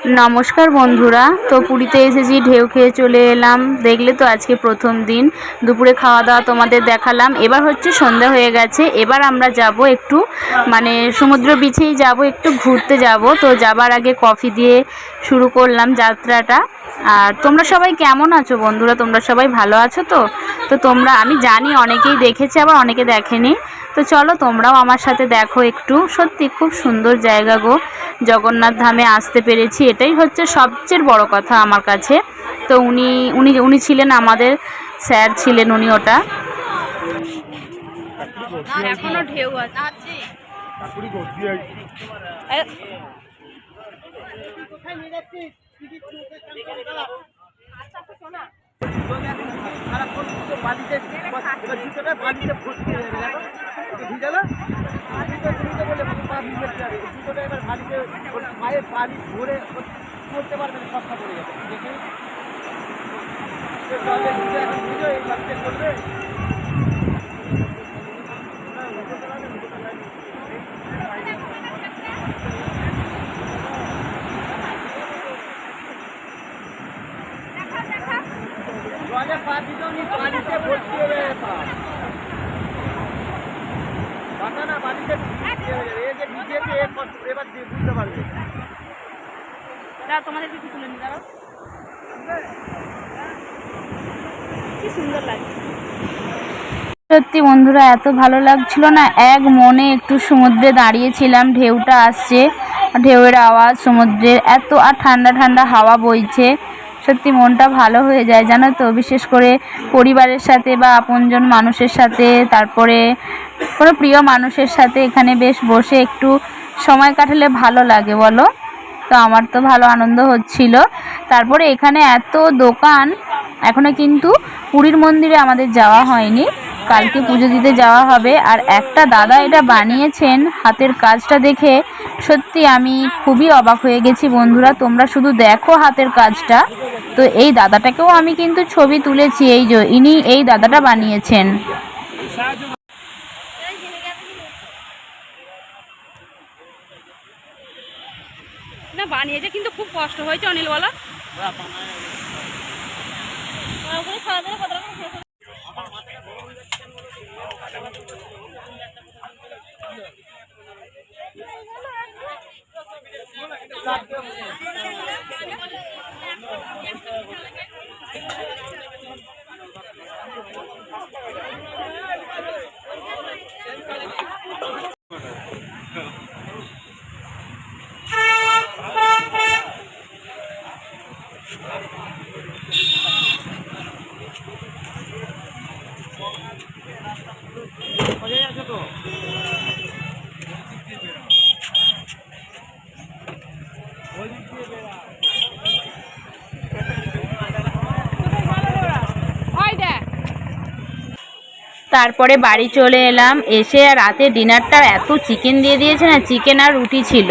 নমস্কার বন্ধুরা, তো পুরীতে এসেছি, ঢেউ খেয়ে চলে এলাম। দেখলে তো আজকে প্রথম দিন। দুপুরে খাওয়া দাওয়া তোমাদের দেখালাম। এবার হচ্ছে সন্ধ্যা হয়ে গেছে। এবার আমরা যাব একটু মানে সমুদ্র বিছেই যাব, একটু ঘুরতে যাব। তো যাবার আগে কফি দিয়ে শুরু করলাম যাত্রাটা। আর তোমরা সবাই কেমন আছো বন্ধুরা? তোমরা সবাই ভালো আছো তো? তো তোমরা আমি জানি অনেকেই দেখেছে আবার অনেকে দেখেনি। তো চলো তোমরাও আমার সাথে দেখো একটু। সত্যি খুব সুন্দর জায়গা গো। জগন্নাথ ধামে আসতে পেরেছি এটাই হচ্ছে সবচেয়ে বড় কথা আমার কাছে। তো উনি উনি উনি ছিলেন আমাদের স্যার ছিলেন উনি ওটা। এখনও ঢেউ আছে। পানি ধরে করতে পারবে না সস্তা পড়ে যাবে দেখে জলে ভিজে এখন ভিজে এই বাচ্চা করবে জলে পা দিতেও নি পানিতে ভর্তি হয়ে যাবে পা বাতা না পানিতে ভিজে হয়ে যাবে এই যে ভিজেছে এর কষ্ট এবার দিয়ে বুঝতে পারবে তোমাদের কিছু তুলে দাঁড়াও। কি সুন্দর লাগছে। সত্যি বন্ধুরা এত ভালো লাগছিল না? এক মনে একটু সমুদ্রে দাঁড়িয়েছিলাম ঢেউটা আসছে। ঢেউয়ের আওয়াজ সমুদ্রের এত আর ঠান্ডা ঠান্ডা হাওয়া বইছে। সত্যি মনটা ভালো হয়ে যায়, জানো তো? বিশেষ করে পরিবারের সাথে বা আপনজন মানুষের সাথে, তারপরে কোনো প্রিয় মানুষের সাথে এখানে বেশ বসে একটু সময় কাটালে ভালো লাগে, বলো? তো আমার তো ভালো আনন্দ হচ্ছিল। তারপরে এখানে এত দোকান, এখনও কিন্তু পুরীর মন্দিরে আমাদের যাওয়া হয়নি। কালকে পুজো দিতে যাওয়া হবে। আর একটা দাদা এটা বানিয়েছেন, হাতের কাজটা দেখে। সত্যি আমি খুবই অবাক হয়ে গেছি বন্ধুরা, তোমরা শুধু দেখো হাতের কাজটা। তো এই দাদাটাকেও আমি কিন্তু ছবি তুলেছি এই যে ইনি এই দাদাটা বানিয়েছেন। না বানিয়েছে কিন্তু খুব কষ্ট হয়েছে অনিল বলো তারপরে বাড়ি চলে এলাম। এসে রাতে ডিনারটা এত চিকেন দিয়ে দিয়েছে না চিকেন আর রুটি ছিল।